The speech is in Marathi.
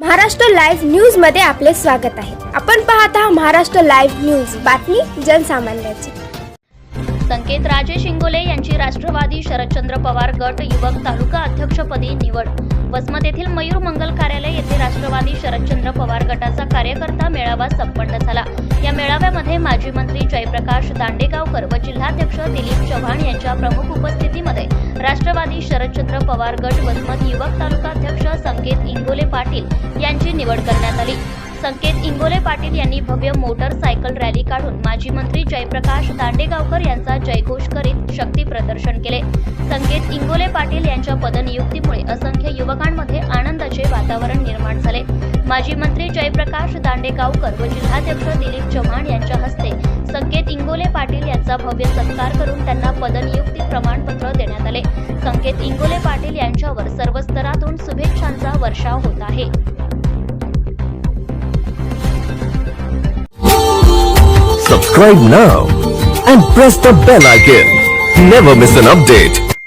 महाराष्ट्र लाईव्ह न्यूजमध्ये आपले स्वागत आहे. आपण पाहत आहात महाराष्ट्र लाईव्ह न्यूज. बातमी जनसामान्याची. संकेत राजे शिंगोले यांची राष्ट्रवादी शरदचंद्र पवार गट युवक तालुका अध्यक्षपदी निवड. वसमत येथील मयूर मंगल कार्यालय येथे राष्ट्रवादी शरदचंद्र पवार गटाचा कार्यकर्ता मेळावा संपन्न झाला. या मेळाव्यामध्ये माजी मंत्री जयप्रकाश दांडेगावकर व जिल्हाध्यक्ष दिलीप चव्हाण यांच्या प्रमुख उपस्थितीमध्ये राष्ट्रवादी शरदचंद्र पवार गट वसमत युवक तालुका अध्यक्ष संकेत पाटील यांची निवड करण्यात आली. संकेत इंगोले पाटील यांनी भव्य मोटरसायकल रॅली काढून माजी मंत्री जयप्रकाश दांडेगावकर यांचा जयघोष करीत शक्ती प्रदर्शन केले. संकेत इंगोले पाटील यांच्या पदनियुक्तीमुळे असंख्य युवकांमध्ये आनंदाचे वातावरण निर्माण झाले. माजी मंत्री जयप्रकाश दांडेगावकर व जिल्हाध्यक्ष दिलीप चव्हाण यांच्या हस्ते संकेत इंगोले पाटील यांचा भव्य सत्कार करून त्यांना पदनियुक्ती प्रमाणपत्र देण्यात आले. संकेत इंगोले पाटील यांच्यावर सर्व स्तरातून शुभेच्छांचा वर्षाव होत आहे Subscribe now and press the bell icon. Never miss an update.